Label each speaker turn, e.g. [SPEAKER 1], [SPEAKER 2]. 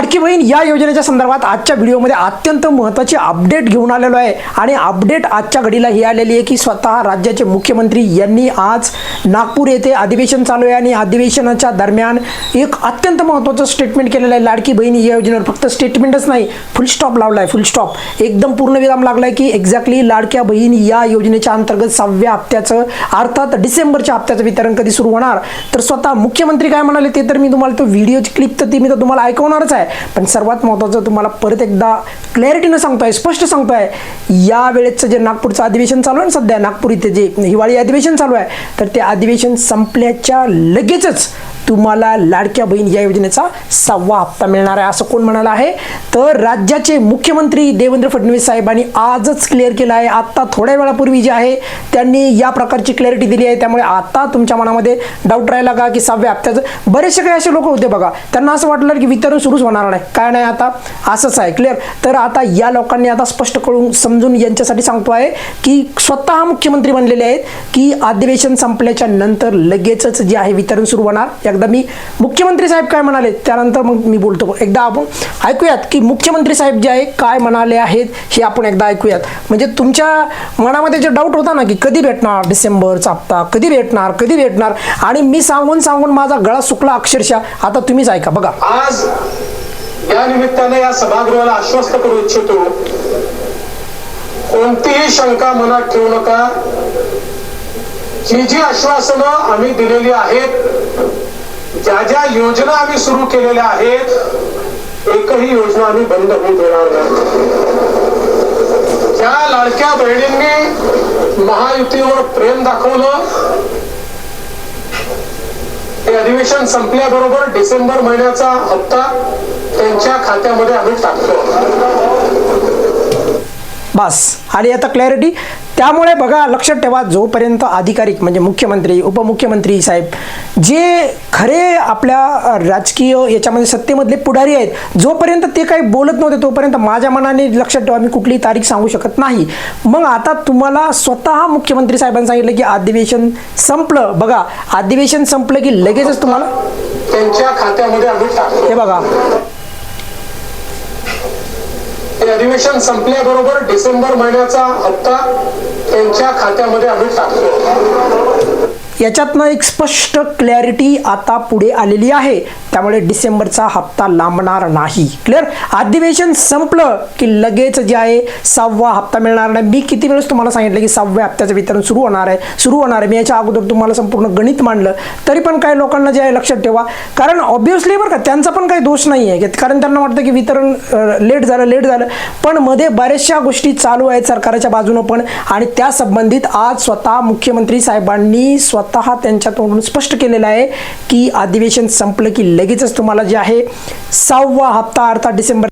[SPEAKER 1] लाडकी बहीण या योजनेच्या संदर्भात आजच्या व्हिडिओमध्ये अत्यंत महत्त्वाची अपडेट घेऊन आलेलो आहे. आणि अपडेट आजच्या घडीला ही आलेली आहे की स्वतः राज्याचे मुख्यमंत्री यांनी आज नागपूर येथे अधिवेशन चालू आहे आणि अधिवेशनाच्या दरम्यान एक अत्यंत महत्त्वाचं स्टेटमेंट केलेलं आहे. लाडकी बहीण या योजनेवर फक्त स्टेटमेंटच नाही फुल स्टॉप लावला आहे फुल स्टॉप एकदम पूर्ण विराम लागला आहे की एक्झॅक्टली लाडक्या बहीण या योजनेच्या अंतर्गत सहाव्या हप्त्याचं अर्थात डिसेंबरच्या हप्त्याचं वितरण कधी सुरू होणार? तर स्वतः मुख्यमंत्री काय म्हणाले ते तर मी तुम्हाला तो व्हिडिओची क्लिप तर ती मी तर तुम्हाला ऐकवणारच आहे. पण सर्वात महत्त्वाचं तुम्हाला परत एकदा क्लॅरिटीनं सांगतोय स्पष्ट सांगतोय या वेळेचं जे नागपूरचं अधिवेशन चालू आहे ना सध्या नागपूर इथे जे हिवाळी अधिवेशन चालू आहे तर ते अधिवेशन संपल्याच्या लगेचच तुम्हाला लाडक्या बहीण या योजनेचा सहावा हप्ता मिळणार आहे असं कोण म्हणाला आहे? तर राज्याचे मुख्यमंत्री देवेंद्र फडणवीस साहेबांनी आजच क्लिअर केलं आहे. आत्ता थोड्या वेळापूर्वी जे आहे त्यांनी या प्रकारची क्लॅरिटी दिली आहे. त्यामुळे आता तुमच्या मनामध्ये डाऊट राहिला का की सहाव्या हप्त्याचं? बरेचसे काही असे लोक होते बघा त्यांना असं वाटलं की वितरण सुरूच होणार नाही. काय नाही आता? असंच आहे क्लिअर तर आता या लोकांनी आता स्पष्ट करून समजून यांच्यासाठी सांगतो आहे की स्वतः मुख्यमंत्री बनलेले आहेत की अधिवेशन संपल्याच्या नंतर लगेचच जे आहे वितरण सुरू होणार. एकदा मी मुख्यमंत्री साहेब काय म्हणाले त्यानंतर मग मी बोलतो. एकदा आपण ऐकूयात की मुख्यमंत्री साहेब जे आहे काय म्हणाले आहेत हे आपण एकदा ऐकूयात. म्हणजे तुमच्या मनामध्ये जे डाऊट होता ना की कधी भेटणार डिसेंबरचा हप्ता कधी भेटणार कधी भेटणार? आणि मी सांगून सांगून माझा गळा सुकला अक्षरशः. आता तुम्हीच ऐका बघा.
[SPEAKER 2] आज या निमित्ताने या सभागृहाला आश्वस्त करू इच्छितो. कोणतीही शंका मनात ठेवू नका. जी जी आश्वासनं आम्ही दिलेली आहेत ज्या ज्या योजना आम्ही सुरू केलेल्या आहेत एकही योजना आम्ही बंद होऊ देणार नाही. त्या लाडक्या बहिणींनी महायुतीवर प्रेम दाखवलं. हे अधिवेशन संपल्याबरोबर डिसेंबर महिन्याचा हप्ता त्यांच्या खात्यामध्ये आम्ही टाकतो.
[SPEAKER 1] बस. आणि आता क्लॅरिटी त्यामुळे बघा लक्षात ठेवा जोपर्यंत अधिकारिक म्हणजे मुख्यमंत्री उपमुख्यमंत्री साहेब जे खरे आपल्या राजकीय याच्यामध्ये सत्तेमधले पुढारी आहेत जोपर्यंत ते काही बोलत नव्हते तोपर्यंत माझ्या मनाने लक्षात ठेवा मी कुठलीही तारीख सांगू शकत नाही. मग आता तुम्हाला स्वतः मुख्यमंत्री साहेबांनी सांगितलं की अधिवेशन संपलं. बघा अधिवेशन संपलं की लगेचच तुम्हाला
[SPEAKER 2] त्यांच्या खात्यामध्ये
[SPEAKER 1] हे बघा.
[SPEAKER 2] हे अधिवेशन संपल्याबरोबर डिसेंबर महिन्याचा हप्ता त्यांच्या खात्यामध्ये आम्ही टाकतो.
[SPEAKER 1] याच्यातनं एक स्पष्ट क्लॅरिटी आता पुढे आलेली आहे. त्यामुळे डिसेंबरचा हप्ता लांबणार नाही. क्लिअर अधिवेशन संपलं की लगेच जे आहे सहावा हप्ता मिळणार नाही. मी किती वेळेस तुम्हाला सांगितलं की सहाव्या हप्त्याचं वितरण सुरू होणार आहे? सुरू होणार आहे. मी याच्या अगोदर तुम्हाला संपूर्ण गणित मांडलं. तरी पण काही लोकांना जे आहे लक्षात ठेवा. कारण ऑब्विसली बरं का त्यांचा पण काही दोष नाही आहे कारण त्यांना वाटतं की वितरण लेट झालं लेट झालं. पण मध्ये बऱ्याचशा गोष्टी चालू आहेत सरकारच्या बाजूनं पण. आणि त्या संबंधित आज स्वतः मुख्यमंत्री साहेबांनी स्वतः त्यांच्या तोंडून स्पष्ट केलेलं आहे की अधिवेशन संपलं की लगेचच तुम्हाला जे आहे सहावा हप्ता अर्थात डिसेंबर